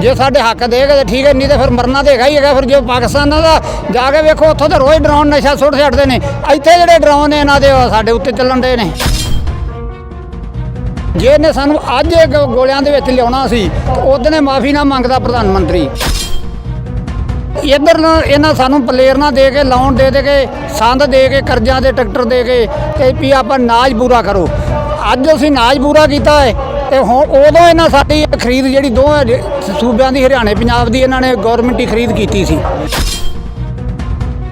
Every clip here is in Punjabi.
ਜੇ ਸਾਡੇ ਹੱਕ ਦੇਗਾ ਤਾਂ ਠੀਕ ਹੈ, ਨਹੀਂ ਤਾਂ ਫਿਰ ਮਰਨਾ ਤੇ ਹੈਗਾ ਹੀ ਹੈਗਾ, ਫਿਰ ਜੇ ਪਾਕਿਸਤਾਨਾਂ ਦਾ ਜਾ ਕੇ ਵੇਖੋ, ਉੱਥੋਂ ਤਾਂ ਰੋਜ਼ ਡਰਾਉਣ ਨਸ਼ਾ ਸੁੱਟ ਛੱਡਦੇ ਨੇ। ਇੱਥੇ ਜਿਹੜੇ ਡਰਾਉਣ ਨੇ, ਇਹਨਾਂ ਦੇ ਸਾਡੇ ਉੱਤੇ ਚੱਲਣ ਦੇ ਨੇ। ਜੇ ਇਹਨੇ ਸਾਨੂੰ ਅੱਜ ਗੋਲਿਆਂ ਦੇ ਵਿੱਚ ਲਿਆਉਣਾ ਸੀ ਉਹਦੇ ਨੇ ਮਾਫੀ ਨਾ ਮੰਗਦਾ ਪ੍ਰਧਾਨ ਮੰਤਰੀ। ਇੱਧਰ ਇਹਨਾਂ ਸਾਨੂੰ ਪਲੇਅਰ ਨਾ ਦੇ ਕੇ, ਲਾਉਣ ਦੇ ਦੇ ਕੇ, ਸੰਦ ਦੇ ਕੇ, ਕਰਜ਼ਾ ਦੇ, ਟਰੈਕਟਰ ਦੇ ਕੇ, ਤੇ ਵੀ ਆਪਾਂ ਨਾਜ ਪੂਰਾ ਕਰੋ। ਅੱਜ ਅਸੀਂ ਨਾਜ ਪੂਰਾ ਕੀਤਾ ਹੈ ਤੇ ਹੁਣ ਉਦੋਂ ਇਹਨਾਂ ਸਾਡੀ ਖਰੀਦ ਜਿਹੜੀ ਦੋਹਾਂ ਜ- ਸੂਬਿਆਂ ਦੀ, ਹਰਿਆਣੇ, ਪੰਜਾਬ ਦੀ ਇਹਨਾਂ ਨੇ ਗਵਰਨਮੈਂਟ ਹੀ ਖਰੀਦ ਕੀਤੀ ਸੀ।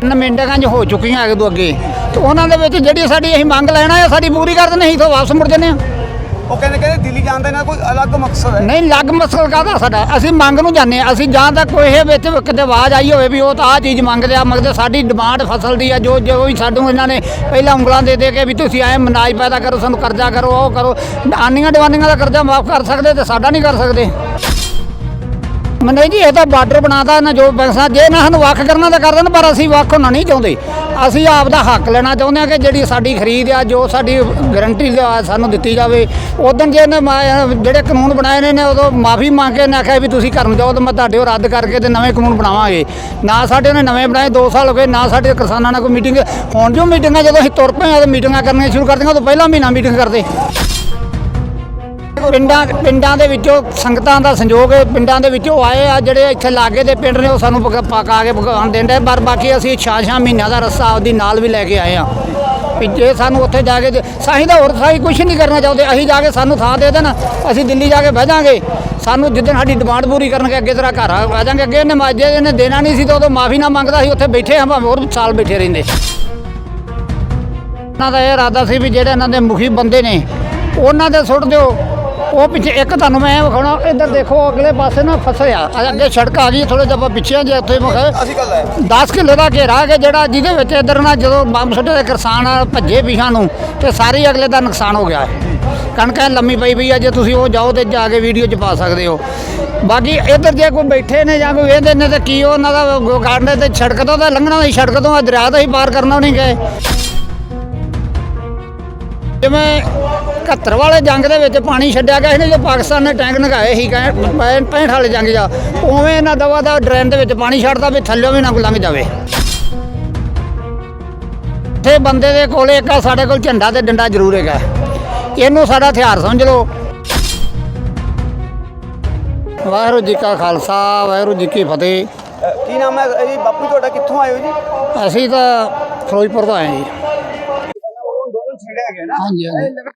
ਨਮਿੰਡਾਂ ਹੋ ਚੁੱਕੀਆਂ ਅੱਗੇ ਤੋਂ ਅੱਗੇ। ਤੇ ਉਹਨਾਂ ਦੇ ਵਿੱਚ ਜਿਹੜੀ ਸਾਡੀ ਅਸੀਂ ਮੰਗ ਲੈਣਾ ਹੈ ਸਾਡੀ ਪੂਰੀ ਕਰ ਦਿੰਦੇ ਅਸੀਂ ਤਾਂ ਵਾਪਸ ਮੁੜ ਜੰਨੇ ਆ ਉਹ ਕਹਿੰਦੇ ਕਹਿੰਦੇ ਦਿੱਲੀ ਜਾਣ ਦਾ ਇਹਨਾਂ ਕੋਈ ਅਲੱਗ ਮਕਸਦ ਹੈ। ਨਹੀਂ ਲੱਗ ਮਸਲ ਕਾਹਦਾ ਸਾਡਾ? ਅਸੀਂ ਮੰਗ ਨੂੰ ਜਾਂਦੇ ਹਾਂ। ਅਸੀਂ ਜਾਂ ਤਾਂ ਕੋਈ ਇਹ ਵਿੱਚ ਕਿਤੇ ਆਵਾਜ਼ ਆਈ ਹੋਵੇ ਵੀ ਉਹ ਤਾਂ ਆਹ ਚੀਜ਼ ਮੰਗਦੇ ਆ ਮੰਗਦੇ ਸਾਡੀ ਡਿਮਾਂਡ ਫਸਲ ਦੀ ਆ, ਜੋ ਜੋ ਵੀ ਸਾਨੂੰ ਇਹਨਾਂ ਨੇ ਪਹਿਲਾਂ ਉਂਗਲਾਂ ਦੇ ਦੇ ਕੇ ਵੀ ਤੁਸੀਂ ਐ ਮਨਾਜ ਪੈਦਾ ਕਰੋ, ਸਾਨੂੰ ਕਰਜ਼ਾ ਕਰੋ, ਉਹ ਕਰੋ। ਆਨੀਆਂ ਦੀਵਾਨੀਆਂ ਦਾ ਕਰਜ਼ਾ ਮਾਫ ਕਰ ਸਕਦੇ ਤੇ ਸਾਡਾ ਨਹੀਂ ਕਰ ਸਕਦੇ। ਨਹੀਂ ਜੀ, ਇਹ ਤਾਂ ਬਾਰਡਰ ਬਣਾਤਾ ਨਾ ਜੋ ਪੈਸਾ ਜੇ ਨਾ ਸਾਨੂੰ ਵੱਖ ਕਰਨਾ ਤਾਂ ਕਰ ਦੇਣ, ਪਰ ਅਸੀਂ ਵੱਖ ਹੋਣਾ ਨਹੀਂ ਚਾਹੁੰਦੇ। ਅਸੀਂ ਆਪ ਦਾ ਹੱਕ ਲੈਣਾ ਚਾਹੁੰਦੇ ਹਾਂ ਕਿ ਜਿਹੜੀ ਸਾਡੀ ਖਰੀਦ ਆ, ਜੋ ਸਾਡੀ ਗਰੰਟੀ ਸਾਨੂੰ ਦਿੱਤੀ ਜਾਵੇ। ਉਦੋਂ ਜੇ ਇਹਨੇ ਮਾ- ਜਿਹੜੇ ਕਾਨੂੰਨ ਬਣਾਏ ਨੇ ਨੇ ਉਦੋਂ ਮਾਫੀ ਮੰਗ ਕੇ ਇਹਨੇ ਆਖਿਆ ਵੀ ਤੁਸੀਂ ਕਰਨ ਜਾਓ ਤਾਂ ਮੈਂ ਤੁਹਾਡੇ ਉਹ ਰੱਦ ਕਰਕੇ ਤੇ ਨਵੇਂ ਕਾਨੂੰਨ ਬਣਾਵਾਂਗੇ। ਨਾ ਸਾਡੇ ਉਹਨੇ ਨਵੇਂ ਬਣਾਏ 2 ਸਾਲ ਹੋ ਗਏ, ਨਾ ਸਾਡੇ ਕਿਸਾਨਾਂ ਨਾਲ ਕੋਈ ਮੀਟਿੰਗ ਹੁਣ ਜੋ ਮੀਟਿੰਗਾਂ ਜਦੋਂ ਅਸੀਂ ਤੁਰ ਪਏ ਆ, ਤਾਂ ਮੀਟਿੰਗਾਂ ਕਰਨੀਆਂ ਸ਼ੁਰੂ ਕਰ ਦਿੰਦੇ ਉਦੋਂ ਪਹਿਲਾਂ ਮਹੀਨਾ ਮੀਟਿੰਗ ਕਰਦੇ। ਪਿੰਡਾਂ ਪਿੰਡਾਂ ਦੇ ਵਿੱਚੋਂ ਸੰਗਤਾਂ ਦਾ ਸੰਯੋਗ ਹੈ, ਪਿੰਡਾਂ ਦੇ ਵਿੱਚੋਂ ਆਏ ਆ ਜਿਹੜੇ ਇੱਥੇ ਲਾਗੇ ਦੇ ਪਿੰਡ ਨੇ ਉਹ ਸਾਨੂੰ ਪਕਾ ਪਕਾ ਕੇ ਭਗਵਾਨ ਦਿੰਦੇ ਪਰ ਬਾਕੀ ਅਸੀਂ ਛਾਂ ਛਾਂ ਮਹੀਨਿਆਂ ਦਾ ਰਸਤਾ ਆਪਦੀ ਨਾਲ ਵੀ ਲੈ ਕੇ ਆਏ ਆ। ਵੀ ਜੇ ਸਾਨੂੰ ਉੱਥੇ ਜਾ ਕੇ ਸਾਹੀਂ ਤਾਂ ਹੋਰ ਸਾਹੀਂ ਕੁਝ ਨਹੀਂ ਕਰਨਾ ਚਾਹੁੰਦੇ। ਅਸੀਂ ਜਾ ਕੇ ਸਾਨੂੰ ਥਾਂ ਦੇ ਦੇਣ ਅਸੀਂ ਦਿੱਲੀ ਜਾ ਕੇ ਬਹਿ ਜਾਾਂਗੇ। ਸਾਨੂੰ ਜਿੱਦਣ ਸਾਡੀ ਡਿਮਾਂਡ ਪੂਰੀ ਕਰਨਗੇ ਅੱਗੇ ਤੇਰਾ ਘਰ ਆ ਆ ਜਾਾਂਗੇ। ਅੱਗੇ ਇਹਨੇ ਮਾਜੇ ਇਹਨੇ ਦੇਣਾ ਨਹੀਂ ਸੀ ਤਾਂ ਉਦੋਂ ਮਾਫੀ ਨਾ ਮੰਗਦਾ ਸੀ। ਉੱਥੇ ਬੈਠੇ ਹਾਂ ਭਾਵੇਂ ਹੋਰ ਸਾਲ ਬੈਠੇ ਰਹਿੰਦੇ। ਉਹਨਾਂ ਦਾ ਇਹ ਇਰਾਦਾ ਸੀ ਵੀ ਜਿਹੜੇ ਇਹਨਾਂ ਦੇ ਮੁਖੀ ਬੰਦੇ ਨੇ ਉਹਨਾਂ ਦੇ ਸੁੱਟ ਦਿਓ। ਉਹ ਪਿੱਛੇ ਇੱਕ ਤੁਹਾਨੂੰ ਮੈਂ ਵਿਖਾਉਣਾ ਇੱਧਰ ਦੇਖੋ ਅਗਲੇ ਪਾਸੇ ਨਾ ਫਸਿਆ ਆ। ਅੱਗੇ ਸੜਕ ਆ ਗਈ ਥੋੜੇ ਜਿਹਾ ਪਿੱਛੇ ਜੇ ਉੱਥੇ ਵਿਖਾਏ ਅਸੀਂ ਗੱਲ ਹੈ 10 ਕਿਲੋ ਦਾ ਘੇਰਾ ਕਿ ਜਿਹੜਾ ਜਿਹਦੇ ਵਿੱਚ ਇਧਰ ਨਾ ਜਦੋਂ ਬੰਬ ਸੁੱਟੇ ਤੇ ਕਿਸਾਨ ਭੱਜੇ ਵਿਹਾਂ ਨੂੰ ਤੇ ਸਾਰੀ ਅਗਲੇ ਦਾ ਨੁਕਸਾਨ ਹੋ ਗਿਆ। ਹੈ ਕਣਕ ਲੰਮੀ ਪਈ ਪਈ ਆ ਜੇ ਤੁਸੀਂ ਉਹ ਜਾਓ ਤੇ ਜਾ ਕੇ ਵੀਡੀਓ 'ਚ ਪਾ ਸਕਦੇ ਹੋ। ਬਾਕੀ ਇੱਧਰ ਜੇ ਕੋਈ ਬੈਠੇ ਨੇ ਜਾਂ ਕੋਈ ਵੇਖਦੇ ਨੇ ਤੇ ਕੀ ਉਹਨਾਂ ਦਾ ਗਾਰਡਨ ਤੇ ਸੜਕ ਤੋਂ ਤਾਂ ਲੰਘਣਾ ਨਹੀਂ ਸੜਕ ਤੋਂ ਆ ਦਰਿਆ ਤੋਂ ਹੀ ਪਾਰ ਕਰਨਾ ਨਹੀਂ ਗਏ। ਜਿਵੇਂ 71 ਵਾਲੇ ਜੰਗ ਦੇ ਵਿੱਚ ਪਾਣੀ ਛੱਡਿਆ ਗਿਆ ਸੀ ਨਾ ਜੋ ਪਾਕਿਸਤਾਨ ਨੇ ਟੈਂਕ ਨਗਾਏ ਸੀ ਕਹਿ 65 ਵਾਲੇ ਜੰਗ ਜਾ। ਉਵੇਂ ਇਹਨਾਂ ਦਵਾ ਦਾ ਡਰੇਨ ਦੇ ਵਿੱਚ ਪਾਣੀ ਛੱਡਦਾ ਵੀ ਥੱਲੇ ਵੀ ਨਾ ਕੋਈ ਲੰਘ ਜਾਵੇ। ਤੇ ਬੰਦੇ ਦੇ ਕੋਲੇ ਇੱਕ ਸਾਡੇ ਕੋਲ ਝੰਡਾ ਤੇ ਡੰਡਾ ਜ਼ਰੂਰ ਹੈਗਾ। ਇਹਨੂੰ ਸਾਡਾ ਹਥਿਆਰ ਸਮਝ ਲਓ। ਵਾਹਿਗੁਰੂ ਜੀ ਕਾ ਖਾਲਸਾ ਵਾਹਿਗੁਰੂ ਜੀ ਕੀ ਫਤਿਹ। ਕੀ ਨਾਮ ਹੈ? ਜੀ ਬਾਪੂ ਤੁਹਾਡਾ ਕਿੱਥੋਂ ਆਏ ਹੋ ਜੀ? ਅਸੀਂ ਤਾਂ ਫਿਰੋਜ਼ਪੁਰ ਤੋਂ ਆਏ ਹਾਂ ਜੀ। ਹਾਂਜੀ, ਹਾਂਜੀ।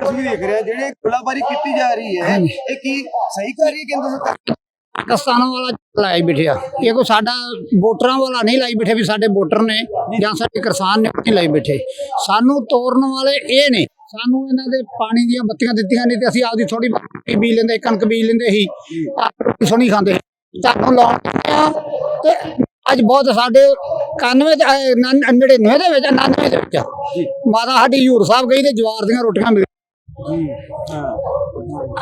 ਤੁਸੀਂ ਦੇਖ ਰਹੇ ਹੋ ਜਿਹੜੇ ਗੋਲਾਬਾਰੀ ਕੀਤੀ ਜਾ ਰਹੀ ਹੈ ਇਹ ਕੀ ਸਹੀ ਕਰ ਰਹੀ ਹੈ ਕੇਂਦਰ ਸਰਕਾਰ? ਪਾਕਿਸਤਾਨ ਵਾਲਾ ਲਾਈ ਬਿਠਿਆ ਇਹ ਕੋ ਸਾਡਾ ਵੋਟਰਾਂ ਵਾਲਾ ਨਹੀਂ ਲਾਈ ਬਿਠੇ ਵੀ ਸਾਡੇ ਵੋਟਰ ਨੇ ਜਾਂ ਸਾਡੇ ਕਿਸਾਨ ਨੇ ਨਹੀਂ ਲਾਈ ਬਿਠੇ। ਸਾਨੂੰ ਤੋੜਨ ਵਾਲੇ ਇਹ ਨੇ। ਸਾਨੂੰ ਇਹਨਾਂ ਦੇ ਪਾਣੀ ਦੀਆਂ ਬੱਤੀਆਂ ਦਿੱਤੀਆਂ ਨਹੀਂ ਤੇ ਅਸੀਂ ਆਪਦੀ ਥੋੜੀ ਬੀਜ ਲੈਂਦੇ ਕਣਕ ਬੀਜ ਲੈਂਦੇ ਸੀ। ਆਪ ਰੋਟੀ ਸੋਣੀ ਖਾਂਦੇ। ਸੀ। ਸਾਨੂੰ ਲਾਉਣ ਆ ਤੇ ਅੱਜ ਬਹੁਤ ਸਾਡੇ 91 ਚ ਨਨ- 99 ਦੇ ਵਿੱਚ 99 ਦੇ ਵਿੱਚ। ਮਾਤਾ ਸਾਡੀ ਹਜੂਰ ਸਾਹਿਬ ਗਈ ਤੇ ਜਵਾਰ ਦੀਆਂ ਰੋਟੀਆਂ ਮਿਲ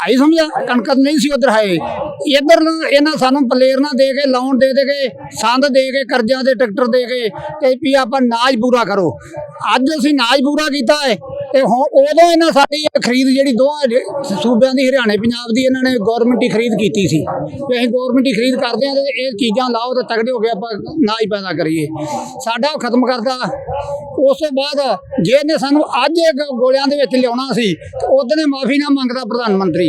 ਆਈ ਸਮਝਿਆ? ਕਣਕ ਨਹੀਂ ਸੀ ਉਧਰ ਹੈ ਇੱਧਰ ਨੂੰ, ਇਹਨਾਂ ਸਾਨੂੰ ਪਲੇਰਨਾ ਦੇ ਕੇ ਲਾਉਣ ਦੇ ਦੇ ਕੇ, ਸੰਦ ਦੇ ਕੇ ਕਰਜ਼ਾ ਦੇ ਟਰੈਕਟਰ ਦੇ ਕੇ, ਤੇ ਵੀ ਆਪਾਂ ਨਾਜ ਪੂਰਾ ਕਰੋ। ਅੱਜ ਅਸੀਂ ਨਾਜ ਪੂਰਾ ਕੀਤਾ ਹੈ। ਤੇ ਹੁਣ ਉਦੋਂ ਇਹਨਾਂ ਸਾਡੀ ਖਰੀਦ ਜਿਹੜੀ ਦੋਹਾਂ ਸੂਬਿਆਂ ਦੀ, ਹਰਿਆਣੇ, ਪੰਜਾਬ ਦੀ ਇਹਨਾਂ ਨੇ ਗਵਰਨਮੈਂਟ ਹੀ ਖਰੀਦ ਕੀਤੀ ਸੀ। ਤੇ ਅਸੀਂ ਗਵਰਨਮੈਂਟ ਹੀ ਖਰੀਦ ਕਰਦੇ ਹਾਂ ਤੇ ਇਹ ਚੀਜ਼ਾਂ ਲਾਓ ਤੇ ਤਗੜੇ ਹੋ ਕੇ ਆਪਾਂ ਨਾ ਹੀ ਪੈਦਾ ਕਰੀਏ। ਸਾਡਾ ਉਹ ਖਤਮ ਕਰਦਾ ਉਸ ਤੋਂ ਬਾਅਦ ਜੇ ਇਹਨੇ ਸਾਨੂੰ ਅੱਜ ਇਹ ਗੋਲਿਆਂ ਦੇ ਵਿੱਚ ਲਿਆਉਣਾ ਸੀ, ਤੇ ਨੇ ਮਾਫੀ ਨਾ ਮੰਗਦਾ ਪ੍ਰਧਾਨ ਮੰਤਰੀ।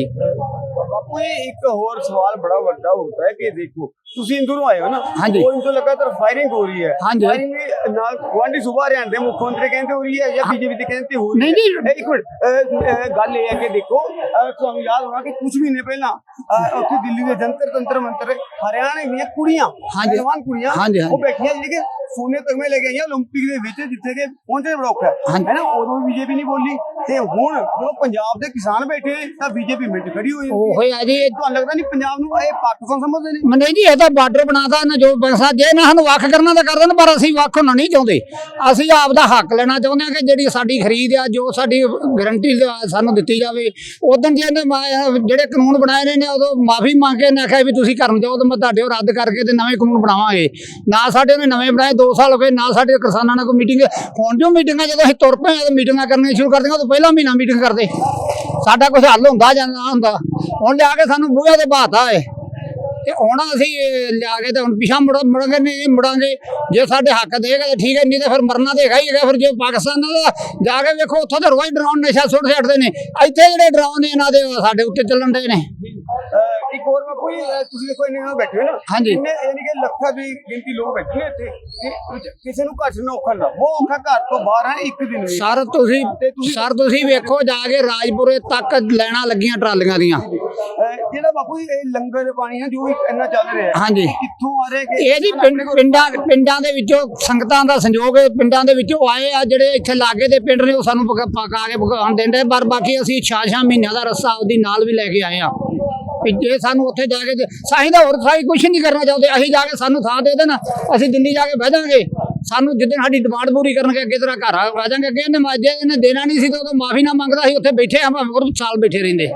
ਇਹ ਇੱਕ ਹੋਰ ਸਵਾਲ ਬੜਾ ਵੱਡਾ ਹੁੰਦਾ ਹੈ ਕਿ ਦੇਖੋ ਤੁਸੀਂ ਇੰਦੂਰੋਂ ਆਏ ਹੋ ਨਾ। ਉਹ ਇੰਦੂ ਲਗਾਤਾਰ ਫਾਇਰਿੰਗ ਹੋ ਰਹੀ ਹੈ ਹਾਂਜੀ। ਫਾਇਰਿੰਗ ਨਾਲ ਗਵਾਂਢੀ ਸੂਬਾ ਹਰਿਆਣਾ ਦੇ ਮੁੱਖ ਮੰਤਰੀ ਕਹਿੰਦੇ ਹੋ ਰਹੀ ਹੈ ਜਾਂ ਬੀਜੇਪੀ ਦੇ ਕਹਿੰਦੇ ਹੋ ਰਹੀ ਨਹੀਂ ਹੈ ਇੱਕ ਮਿੰਟ ਅਹ, ਅਹ, ਗੱਲ ਇਹ ਹੈ ਕਿ ਦੇਖੋ ਅਹ, ਤੁਹਾਨੂੰ ਯਾਦ ਹੋਣਾ ਕਿ ਕੁਝ ਮਹੀਨੇ ਪਹਿਲਾਂ ਅਹ, ਉੱਥੇ ਦਿੱਲੀ ਦੇ ਜੰਤਰ ਤੰਤਰ ਮੰਤਰ ਹਰਿਆਣੇ ਦੀਆਂ ਕੁੜੀਆਂ ਹਾਂਜੀ। ਪਹਿਲਵਾਨ ਕੁੜੀਆਂ ਹਾਂਜੀ, ਹਾਂਜੀ। ਉਹ ਬੈਠੀਆਂ ਜਿਹੜੀ ਕਿ ਸੋਨੇ ਤਗਮੇ ਲੈ ਕੇ ਆਈਆਂ 올림픽 ਦੇ ਵਿੱਚ ਜਿੱਥੇ ਕਿ ਪਹੁੰਚੇ ਬੜਾ ਔਖਾ ਹੈ ਹਾਂਜੀ। ਹੈ ਨਾ ਉਦੋਂ ਵੀ ਬੀਜੇਪੀ ਨਹੀਂ ਬੋਲੀ ਤੇ ਹੁਣ ਜਦੋਂ ਪੰਜਾਬ ਦੇ ਕਿਸਾਨ ਬੈਠੇ ਤਾਂ ਬੀਜੇਪੀ ਮਿੰਟ ਖੜੀ ਹੋਈ ਉਹ ਹੋਇਆ ਜੀ ਇਹ ਤੁਹਾਨੂੰ ਲੱਗਦਾ ਨਹੀਂ ਪੰਜਾਬ ਨੂੰ ਇਹ ਪਾਕਿਸਤਾਨ ਸਮਝਦੇ ਨੇ ਮਨੇ ਜੀ ਇਹ ਤਾਂ ਬਾਰਡਰ ਬਣਾਤਾ ਨਾ ਜੋ ਪੈਸਾ ਜੇ ਨਾ ਸਾਨੂੰ ਵੱਖ ਕਰਨਾ ਤਾਂ ਕਰ ਦੇਣ ਪਰ ਅਸੀਂ ਵੱਖ ਹੋਣਾ ਨਹੀਂ ਚਾਹੁੰਦੇ ਅਸੀਂ ਆਪ ਦਾ ਹੱਕ ਲੈਣਾ ਚਾਹੁੰਦੇ ਹਾਂ ਕਿ ਜਿਹੜੀ ਸਾਡੀ ਖਰੀਦ ਆ ਜੋ ਸਾਡੀ ਗਰੰਟੀ ਸਾਨੂੰ ਦਿੱਤੀ ਜਾਵੇ ਉਦੋਂ ਜੇ ਇਹਨੇ ਮਾ- ਜਿਹੜੇ ਕਾਨੂੰਨ ਬਣਾਏ ਨੇ ਨੇ ਉਦੋਂ ਮਾਫੀ ਮੰਗ ਕੇ ਇਹਨੇ ਆਖਿਆ ਵੀ ਤੁਸੀਂ ਕਰਨ ਜਾਓ ਤਾਂ ਮੈਂ ਤੁਹਾਡੇ ਉਹ ਰੱਦ ਕਰਕੇ ਤੇ ਨਵੇਂ ਕਾਨੂੰਨ ਬਣਾਵਾਂਗੇ ਨਾ ਸਾਡੇ ਉਹਨੇ ਨਵੇਂ ਬਣਾਏ 2 ਸਾਲ ਹੋ ਗਏ ਨਾ ਸਾਡੇ ਕਿਸਾਨਾਂ ਨਾਲ ਕੋਈ ਮੀਟਿੰਗ ਹੁਣ ਜੋ ਮੀਟਿੰਗਾਂ ਜਦੋਂ ਅਸੀਂ ਤੁਰ ਪਏ ਤਾਂ ਮੀਟਿੰਗਾਂ ਕਰਨੀਆਂ ਸ਼ੁਰੂ ਕਰ ਦਿੰਦੇ ਉਦੋਂ ਪਹਿਲਾਂ ਮਹੀਨਾ ਮੀਟਿੰਗ ਕਰਦੇ। ਸਾਡਾ ਕੁਝ ਹੱਲ ਹੁੰਦਾ ਜਾਂ ਨਾ ਹੁੰਦਾ, ਹੁਣ ਲਿਆ ਕੇ ਸਾਨੂੰ ਬੂਹੇ ਤੇ ਬਾਤਾ ਏ ਤੇ ਹੁਣ ਅਸੀਂ ਲਿਆ ਕੇ ਤੇ ਹੁਣ ਪਿਛਾ ਮੁੜ, ਮੁੜਾਂਗੇ ਨਹੀਂ ਮੁੜਾਂਗੇ। ਜੇ ਸਾਡੇ ਹੱਕ ਦੇਗਾ ਤਾਂ ਠੀਕ ਹੈ, ਨਹੀਂ ਤਾਂ ਫਿਰ ਮਰਨਾ ਤੇ ਹੈਗਾ ਹੀ ਹੈਗਾ। ਫਿਰ ਜੇ ਪਾਕਿਸਤਾਨ ਦਾ ਜਾ ਕੇ ਵੇਖੋ, ਉੱਥੋਂ ਤਾਂ ਰੋਜ਼ ਡਰਾਉਣ ਨਸ਼ਾ ਸੁੱਟ ਛੱਡਦੇ ਨੇ। ਇੱਥੇ ਜਿਹੜੇ ਡਰਾਉਣ ਨੇ, ਇਹਨਾਂ ਦੇ ਸਾਡੇ ਉੱਤੇ ਚੱਲਣ ਦੇ ਨੇ। ਇੱਕ ਹੋਰ ਬਾਪੂ ਜੀ ਅਹ ਤੁਸੀਂ ਦੇਖੋ ਇੰਨੇ ਨਾਲ ਬੈਠੇ ਹੋ ਨਾ। ਹਾਂਜੀ। ਇੰਨੇ ਯਾਨੀ ਕਿ ਲੱਖਾਂ ਦੀ ਗਿਣਤੀ ਲੋਕ ਬੈਠੇ ਨੇ ਇੱਥੇ। ਕਿ ਵਿੱਚ ਕਿਸੇ ਨੂੰ ਘੱਟ ਨਾ ਔਖਾ ਨਾ ਉਹ ਔਖਾ ਘਰ ਤੋਂ ਬਾਹਰ ਹੈ ਇੱਕ ਦਿਨ ਵੀ ਸਰ ਤੁਸੀਂ ਤੇ ਤੁਸੀਂ- ਸਰ ਤੁਸੀਂ ਵੇਖੋ ਜਾ ਕੇ ਰਾਜਪੁਰੇ ਤੱਕ ਲੈਣਾ ਲੱਗੀਆਂ ਟਰਾਲੀਆਂ ਦੀਆਂ। ਅਹ ਜਿਹੜਾ ਬਾਪੂ ਜੀ ਇਹ ਲੰਗਰ ਪਾਣੀ ਹੈ ਜੋ ਇੰਨਾ ਚੱਲ ਰਿਹਾ ਹੈ। ਹਾਂਜੀ। ਇਹ ਕਿੱਥੋਂ ਆ ਰਿਹਾ ਕਿ ਇਹ ਜੀ ਪਿੰਡ ਪਿੰਡਾਂ ਪਿੰਡਾਂ ਦੇ ਵਿੱਚੋਂ ਸੰਗਤਾਂ ਦਾ ਸੰਯੋਗ ਹੈ, ਪਿੰਡਾਂ ਦੇ ਵਿੱਚੋਂ ਆਏ ਆ ਜਿਹੜੇ ਇੱਥੇ ਲਾਗੇ ਦੇ ਪਿੰਡ ਨੇ ਉਹ ਸਾਨੂੰ ਪਕਾ ਪਕਾ ਕੇ ਭਗਵਾਨ ਦਿੰਦੇ ਪਰ ਬਾਕੀ ਅਸੀਂ ਛਾ ਛਾ ਮਹੀਨਿਆਂ ਦਾ ਰਸਤਾ ਆਪਦੀ ਨਾਲ ਵੀ ਲੈ ਕੇ ਆਏ ਆ। ਵੀ ਜੇ ਸਾਨੂੰ ਉੱਥੇ ਜਾ ਕੇ ਸਾਈਂ ਦਾ ਹੋਰ ਸਾਈ ਕੁਝ ਨਹੀਂ ਕਰਨਾ ਚਾਹੁੰਦੇ। ਅਸੀਂ ਜਾ ਕੇ ਸਾਨੂੰ ਥਾਂ ਦੇ ਦੇਣ। ਅਸੀਂ ਦਿੱਲੀ ਜਾ ਕੇ ਬਹਿ ਜਾਾਂਗੇ। ਸਾਨੂੰ ਜਿੱਦਣ ਸਾਡੀ ਡਿਮਾਂਡ ਪੂਰੀ ਕਰਨਗੇ ਅੱਗੇ ਤੇਰਾ ਘਰ ਆ ਜਾਾਂਗੇ। ਅੱਗੇ ਇਹਨੇ ਮਾਜੇ ਇਹਨੇ ਦੇਣਾ ਨਹੀਂ ਸੀ ਤਾਂ ਉਦੋਂ ਮਾਫੀ ਨਾ ਮੰਗਦਾ ਸੀ। ਉੱਥੇ ਬੈਠੇ ਆ ਹੋਰ ਸਾਲ ਬੈਠੇ ਰਹਿੰਦੇ।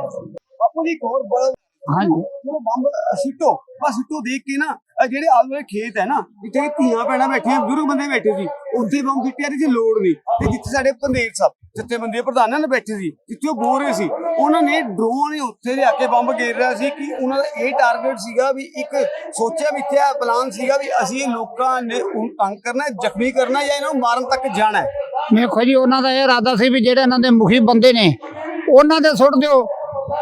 ਬਾਪੂ ਜੀ ਹੋਰ ਬੜਾ ਹਾਂਜੀ। ਚਲੋ ਬੰਬ ਸਿੱਟੋ ਬਸ ਸਿੱਟੋ ਦੇਖ ਕੇ ਨਾ ਜਿਹੜੇ ਆਲੂ ਦੇ ਖੇਤ ਹੈ ਨਾ ਜਿੱਥੇ ਧੀਆਂ ਭੈਣਾਂ ਬੈਠੀਆਂ ਬਜ਼ੁਰਗ ਬੰਦੇ ਬੈਠੇ ਸੀ। ਉੱਥੇ ਬੰਬ ਸਿੱਟਿਆ ਨਹੀਂ ਲੋੜ ਨਹੀਂ। ਤੇ ਜਿੱਥੇ ਸਾਡੇ ਪੰਦੇਰ ਸਾਹਿਬ ਜਿੱਥੇ ਬੰਦੇ ਪ੍ਰਧਾਨਾਂ ਨੇ ਬੈਠੇ ਸੀ, ਜਿੱਥੇ ਉਹ ਬੋਲ ਰਹੇ ਸੀ, ਉਹਨਾਂ ਨੇ ਡਰੋਨ ਉੱਥੇ ਲਿਆ ਕੇ ਬੰਬ ਗੇਰ ਰਿਹਾ ਸੀ ਕਿ ਉਹਨਾਂ ਦਾ ਇਹ ਟਾਰਗੇਟ ਸੀਗਾ ਵੀ ਇੱਕ ਸੋਚਿਆ ਵੀ ਪਲਾਨ ਸੀਗਾ ਵੀ ਅਸੀਂ ਲੋਕਾਂ ਨੇ ਤੰਗ ਕਰਨਾ, ਜ਼ਖਮੀ ਕਰਨਾ ਜਾਂ ਇਹਨਾਂ ਨੂੰ ਮਾਰਨ ਤੱਕ ਜਾਣਾ ਹੈ। ਵੇਖੋ ਜੀ, ਉਹਨਾਂ ਦਾ ਇਹ ਇਰਾਦਾ ਸੀ ਵੀ ਜਿਹੜੇ ਇਹਨਾਂ ਦੇ ਮੁਖੀ ਬੰਦੇ ਨੇ, ਉਹਨਾਂ ਦੇ ਸੁੱਟ ਦਿਓ।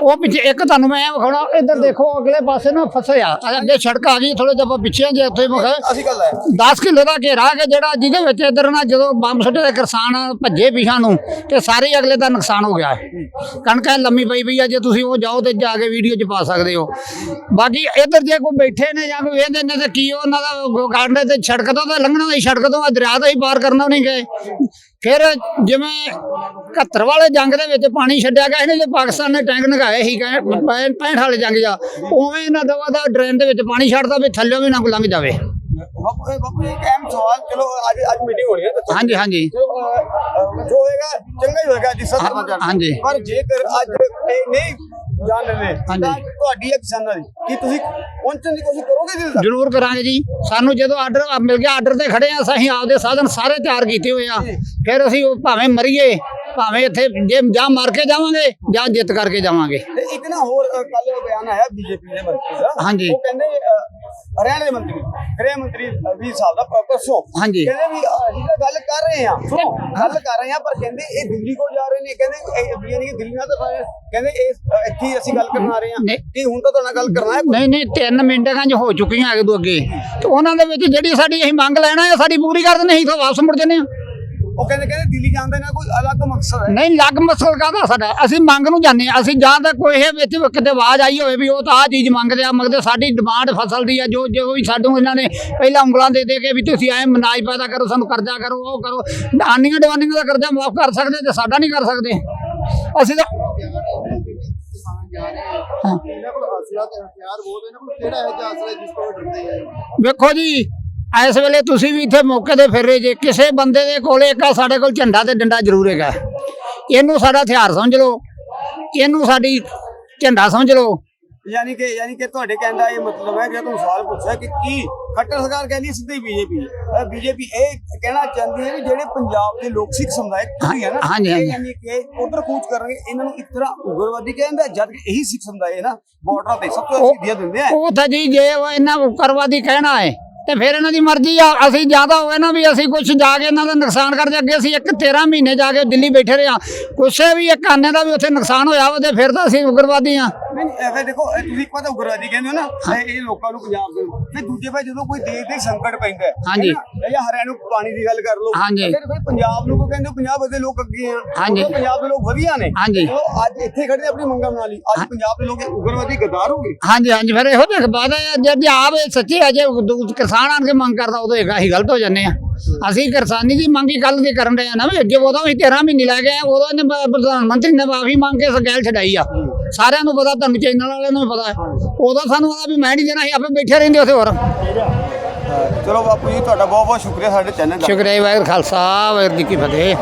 ਉਹ ਪਿੱਛੇ ਇੱਕ ਤੁਹਾਨੂੰ ਮੈਂ ਵਿਖਾਉਣਾ ਇੱਧਰ ਦੇਖੋ ਅਗਲੇ ਪਾਸੇ ਨਾ ਫਸਿਆ। ਅੱਗੇ ਸੜਕ ਆ ਗਈ ਥੋੜੇ ਜਿਹਾ ਪਿੱਛੇ ਜੇ ਉੱਥੇ ਵਿਖਾ ਅਸੀਂ ਗੱਲ ਹੈ 10 ਕਿੱਲੇ ਦਾ ਘੇਰਾ ਕੇ ਜਿਹੜਾ ਜਿਹਦੇ ਵਿੱਚ ਇੱਧਰ ਨਾ ਜਦੋਂ ਬੰਬ ਸੁੱਟੇ ਤੇ ਕਿਸਾਨ ਭੱਜੇ ਪਿਛਾਂ ਨੂੰ ਤੇ ਸਾਰੇ ਹੀ ਅਗਲੇ ਦਾ ਨੁਕਸਾਨ ਹੋ ਗਿਆ ਹੈ। ਕਣਕ ਐ ਲੰਮੀ ਪਈ ਪਈ ਆ ਜੇ ਤੁਸੀਂ ਉਹ ਜਾਓ ਤੇ ਜਾ ਕੇ ਵੀਡੀਓ 'ਚ ਪਾ ਸਕਦੇ ਹੋ। ਬਾਕੀ ਇੱਧਰ ਜੇ ਕੋਈ ਬੈਠੇ ਨੇ ਜਾਂ ਕੋਈ ਵੇਖਦੇ ਨੇ ਤੇ ਕੀ ਉਹਨਾਂ ਦਾ ਗਾਂਡੇ ਤੇ ਸੜਕ ਤੋਂ ਤਾਂ ਲੰਘਣਾ ਹੀ ਸੜਕ ਤੋਂ ਦਰਿਆ ਤੋਂ ਹੀ ਪਾਰ ਕਰਨਾ ਨਹੀਂ ਗਏ। ਫਿਰ ਜਿਵੇਂ 71 ਵਾਲੇ ਜੰਗ ਦੇ ਵਿੱਚ ਪਾਣੀ ਛੱਡਿਆ ਗਿਆ ਇਹਨੇ ਜੇ ਪਾਕਿਸਤਾਨ ਨੇ ਟੈਂਕ ਨਗਾਏ ਸੀ ਕਹੇ 65 ਵਾਲੇ ਜੰਗ ਜਾ ਉਵੇਂ ਇਹਨਾਂ ਦਵਾ ਦਾ ਡਰੇਨ ਦੇ ਵਿੱਚ ਪਾਣੀ ਛੱਡਦਾ ਵੀ ਥੱਲੇ ਵੀ ਨਾ ਲੰਘ ਜਾਵੇ। ਬਾਪੂ ਬਾਪੂ ਜੀ, ਇੱਕ ਅਹਿਮ ਸਵਾਲ ਚਲੋ ਅੱਜ ਅੱਜ ਮੀਟਿੰਗ ਹੋਣੀ ਹੈ ਤਾਂ ਹਾਂਜੀ ਹਾਂਜੀ। ਜੋ ਜੋ ਹੋਏਗਾ ਚੰਗਾ ਹੀ ਹੋਏਗਾ ਹਾਂ, ਜਾਣਾ ਹਾਂਜੀ। ਪਰ ਜੇਕਰ ਅੱਜ ਨਹੀਂ ਜਾਣ ਲੈਣੇ ਹਾਂਜੀ। ਤੁਹਾਡੀ ਇੱਕ ਕਿਸਾਨਾਂ ਦੀ ਕੀ ਤੁਸੀਂ ਪਹੁੰਚਣ ਦੀ ਕੋਸ਼ਿਸ਼ ਕਰੋਗੇ ਜ਼ਰੂਰ ਕਰਾਂਗੇ ਜੀ। ਸਾਨੂੰ ਜਦੋਂ ਆਰਡਰ ਮਿਲ ਗਿਆ ਆਰਡਰ ਤੇ ਖੜੇ ਆ ਅਸੀਂ ਆਪਦੇ ਸਾਧਨ ਸਾਰੇ ਤਿਆਰ ਕੀਤੇ ਹੋਏ ਆ। ਫਿਰ ਅਸੀਂ ਉਹ ਭਾਵੇਂ ਮਰੀਏ ਭਾਵੇਂ ਇੱਥੇ ਜੇ ਜਾਂ ਮਰ ਕੇ ਜਾਵਾਂਗੇ ਜਾਂ ਜਿੱਤ ਕਰਕੇ ਜਾਵਾਂਗੇ। ਇੱਕ ਨਾ ਹੋਰ ਕੱਲ ਬਿਆਨ ਆਇਆ ਬੀਜੇਪੀ ਦੇ ਮੰਤਰੀ ਦਾ। ਹਾਂਜੀ। ਉਹ ਕਹਿੰਦੇ ਹਰਿਆਣਾ ਦੇ ਮੰਤਰੀ ਗ੍ਰਹਿ ਮੰਤਰੀ ਅਹ, ਵੀਰ ਸਾਹਿਬ ਦਾ ਪਰਸੋਂ। ਹਾਂਜੀ। ਕਹਿੰਦੇ ਵੀ ਅਸੀਂ ਤਾਂ ਗੱਲ ਕਰ ਰਹੇ ਹਾਂ। ਸੁਣੋ ਗੱਲ ਕਰ ਰਹੇ ਹਾਂ ਪਰ ਕਹਿੰਦੇ ਇਹ ਦਿੱਲੀ ਕੋ ਜਾ ਰਹੇ ਨੇ। ਕਹਿੰਦੇ ਇਹ ਯਾਨੀ ਕਿ ਦਿੱਲੀ ਨਾਲ ਤਾਂ ਕਹਿੰਦੇ ਇਹ ਇੱਥੇ ਅਸੀਂ ਗੱਲ ਕਰਨ ਆ ਰਹੇ ਹਾਂ। ਨਹੀਂ। ਕਿ ਹੁਣ ਤਾਂ ਤੁਹਾਡੇ ਗੱਲ ਕਰਨਾ ਹੈ ਨਹੀਂ ਨਹੀਂ ਤਿੰਨ ਮਿੰਟਾਂ 'ਚ ਹੋ ਚੁੱਕੀਆਂ ਅੱਗੇ ਤੋਂ ਅੱਗੇ। ਤੇ ਉਹਨਾਂ ਦੇ ਵਿੱਚ ਜਿਹੜੀ ਸਾਡੀ ਅਸੀਂ ਮੰਗ ਲੈਣਾ ਹੈ ਸਾਡੀ ਪੂਰੀ ਕਰ ਦਿੰਦੇ ਅਸੀਂ ਤਾਂ ਵਾਪਸ ਮੁੜ ਜੰਨੇ ਆ ਉਹ ਕਹਿੰਦੇ ਕਹਿੰਦੇ ਦਿੱਲੀ ਜਾਣ ਦਾ ਇਹਨਾਂ ਕੋਈ ਅਲੱਗ ਮਕਸਦ ਹੈ। ਨਹੀਂ ਲੱਗ ਮਸਲ ਕਾਹਦਾ ਸਾਡਾ? ਅਸੀਂ ਮੰਗ ਨੂੰ ਜਾਂਦੇ ਹਾਂ। ਅਸੀਂ ਜਾਂ ਤਾਂ ਕੋਈ ਇਹ ਵਿੱਚ ਕਿਤੇ ਆਵਾਜ਼ ਆਈ ਹੋਵੇ ਵੀ ਉਹ ਤਾਂ ਆ ਚੀਜ਼ ਮੰਗਦੇ ਆ ਮੰਗਦੇ ਸਾਡੀ ਡਿਮਾਂਡ ਫਸਲ ਦੀ ਆ ਜੋ ਜੋ ਵੀ ਸਾਨੂੰ ਇਹਨਾਂ ਨੇ ਪਹਿਲਾਂ ਉਂਗਲਾਂ ਦੇ ਦੇ ਕੇ ਵੀ ਤੁਸੀਂ ਐ ਮਨਾਜ ਪੈਦਾ ਕਰੋ ਸਾਨੂੰ ਕਰਜ਼ਾ ਕਰੋ ਉਹ ਕਰੋ। ਆਨੀਆਂ ਦਵਾਨੀਆਂ ਦਾ ਕਰਜ਼ਾ ਮਾਫ ਕਰ ਸਕਦੇ ਤੇ ਸਾਡਾ ਨਹੀਂ ਕਰ ਸਕਦੇ। ਅਸੀਂ ਤਾਂ ਹਾਂ। ਇਹਨਾਂ ਕੋਲ ਹੌਸਲਾ ਤੇ ਹਥਿਆਰ ਬਹੁਤ ਇਹਨਾਂ ਕੋਲ ਕਿਹੜਾ ਹੈ ਜਿਹਾ ਹੌਸਲਾ ਜਿਸ ਤੋਂ ਡਰਦੇ ਆ? ਵੇਖੋ ਜੀ ਇਸ ਵੇਲੇ ਤੁਸੀਂ ਵੀ ਇੱਥੇ ਮੌਕੇ ਤੇ ਫਿਰ ਰਹੇ ਜੇ। ਕਿਸੇ ਬੰਦੇ ਦੇ ਕੋਲੇ ਇੱਕ ਆ ਸਾਡੇ ਕੋਲ ਝੰਡਾ ਤੇ ਡੰਡਾ ਜ਼ਰੂਰ ਹੈਗਾ। ਇਹਨੂੰ ਸਾਡਾ ਹਥਿਆਰ ਸਮਝ ਲਓ। ਇਹਨੂੰ ਸਾਡੀ ਝੰਡਾ ਸਮਝ ਲਓ। ਯਾਨੀ ਕਿ ਯਾਨੀ ਕਿ ਤੁਹਾਡੇ ਕਹਿੰਦਾ ਇਹ ਮਤਲਬ ਹੈ ਜੇ ਤੁਹਾਨੂੰ ਸਵਾਲ ਪੁੱਛਿਆ ਕਿ ਕੀ ਖੱਟਰ ਸਰਕਾਰ ਕਹਿੰਦੀ ਹੈ ਸਿੱਧੀ ਬੀਜੇਪੀ ਬੀਜੇਪੀ ਇਹ ਕਹਿਣਾ ਚਾਹੁੰਦੀ ਹੈ ਵੀ ਜਿਹੜੇ ਪੰਜਾਬ ਦੇ ਲੋਕ ਸਿੱਖ ਸਮੁਦਾਇ ਹੈ ਨਾ। ਯਾਨੀ ਕਿ ਉਧਰ ਕੂਚ ਕਰਨਗੇ ਇਹਨਾਂ ਨੂੰ ਇੱਕ ਤਰ੍ਹਾਂ ਉਗਰਵਾਦੀ ਕਹਿੰਦਾ ਜਦ ਕਿ ਇਹੀ ਸਿੱਖ ਸਮੁਦਾਇ ਹੈ ਨਾ ਬਾਰਡਰ ਤੇ ਸਭ ਤੋਂ ਸਿੱਧੀਆਂ ਦਿੰਦੇ ਆ। ਉਹ ਤਾਂ ਜੀ ਜੇ ਇਹਨਾਂ ਉਕਰਵਾਦੀ ਕਹਿਣਾ ਹੈ ਤੇ ਫਿਰ ਇਹਨਾਂ ਦੀ ਮਰਜ਼ੀ ਆ, ਅਸੀਂ ਜ਼ਿਆਦਾ ਹੋਵੇ ਨਾ ਵੀ ਅਸੀਂ ਕੁਝ ਜਾ ਕੇ ਇਹਨਾਂ ਦਾ ਨੁਕਸਾਨ ਕਰਦੇ, ਅੱਗੇ ਅਸੀਂ ਇੱਕ 13 ਮਹੀਨੇ ਜਾ ਕੇ ਦਿੱਲੀ ਬੈਠੇ ਰਹੇ ਆ ਕੁਛੇ ਵੀ ਇੱਕ ਆਨੇ ਦਾ ਵੀ ਉੱਥੇ ਨੁਕਸਾਨ ਹੋਇਆ ਵਾ ਫਿਰ ਤਾਂ ਅਸੀਂ ਉਗਰਵਾਦੀ ਆ ਨਹੀਂ ਨਹੀਂ, ਇਹ ਫਿਰ ਦੇਖੋ ਇਹ ਤੁਸੀਂ ਇੱਕ ਵਾਰ ਤਾਂ ਉਗਰਵਾਦੀ ਕਹਿੰਦੇ ਹੋ ਨਾ ਇਹ ਇਹ ਲੋਕਾਂ ਨੂੰ ਪੰਜਾਬ ਦੇ ਫਿਰ ਦੂਜੇ ਪਾਸੇ ਜਦੋਂ ਕੋਈ ਦੇਸ਼ ਦੇ ਸੰਕਟ ਪੈਂਦਾ ਹੈ ਹਾਂਜੀ। ਹੈ ਨਾ, ਜਾਂ ਹਰਿਆਣਾ ਨੂੰ ਪਾਣੀ ਦੀ ਗੱਲ ਕਰ ਲਓ ਹਾਂਜੀ। ਫਿਰ ਫਿਰ ਪੰਜਾਬ ਨੂੰ ਕੋ ਕਹਿੰਦੇ ਹੋ? ਪੰਜਾਬ ਦੇ ਲੋਕ ਅੱਗੇ ਆ। ਹਾਂਜੀ। ਉਦੋਂ ਪੰਜਾਬ ਦੇ ਲੋਕ ਵਧੀਆ ਨੇ। ਹਾਂਜੀ। ਉਹ ਅੱਜ ਇੱਥੇ ਖੜੇ ਨੇ ਆਪਣੀ ਮੰਗਾਂ ਬਣਾ ਲਈ। ਅੱਜ ਪੰਜਾਬ ਦੇ ਲੋਕ ਉਗਰਵਾਦੀ ਗਦਾਰ ਹੋ ਗਏ। ਹਾਂਜੀ ਹਾਂਜੀ ਫਿਰ ਇਹੋ ਜਿਹੀ ਬਾਤ ਹੈ ਜੇ ਜੇ ਆਪ ਇਹ ਸੱਚੇ ਆ ਜੇ ਦੂ- ਕਿਸਾਨ ਆਣ ਕੇ ਮੰਗ ਕਰਦਾ ਉਦੋਂ ਅਸੀਂ ਗਲਤ ਹੋ ਜੰਨੇ ਆ। ਅਸੀਂ ਕਿਸਾਨੀ ਦੀ ਮੰਗ ਹੀ ਕੱਲ ਦੀ ਕਰਨ ਰਹੇ ਆ ਨਾ ਵੀ ਅੱਗੇ ਉਦੋਂ ਅਸੀਂ 13 ਮਹੀਨੇ ਲੈ ਗਏ ਉਦੋਂ ਇਹਨੇ ਪ- ਪ੍ਰਧਾਨ ਮੰਤਰੀ ਨੇ ਮਾਫੀ ਮੰਗ ਕੇ ਸਗੈਲ ਛਡਾਈ ਆ। ਸਾਰਿਆਂ ਨੂੰ ਪਤਾ ਤੁਹਾਨੂੰ ਚੈਨਲ ਵਾਲਿਆਂ ਨੂੰ ਵੀ ਪਤਾ। ਹੈ ਉਦੋਂ ਸਾਨੂੰ ਆਦਾ ਵੀ ਮੈਂ ਨਹੀਂ ਦੇਣਾ ਅਸੀਂ ਆਪੇ ਬੈਠੇ ਰਹਿੰਦੇ ਉੱਥੇ ਹੋਰ। ਚਲੋ ਬਾਪੂ ਜੀ ਤੁਹਾਡਾ ਬਹੁਤ ਬਹੁਤ ਸ਼ੁਕਰੀਆ ਸਾਡੇ ਚੈਨਲ ਦਾ। ਸ਼ੁਕਰੀਆ ਵਾਹਿਗੁਰੂ ਖਾਲਸਾ ਵਾਹਿਗੁਰੂ ਜੀ ਕੀ ਫਤਿਹ।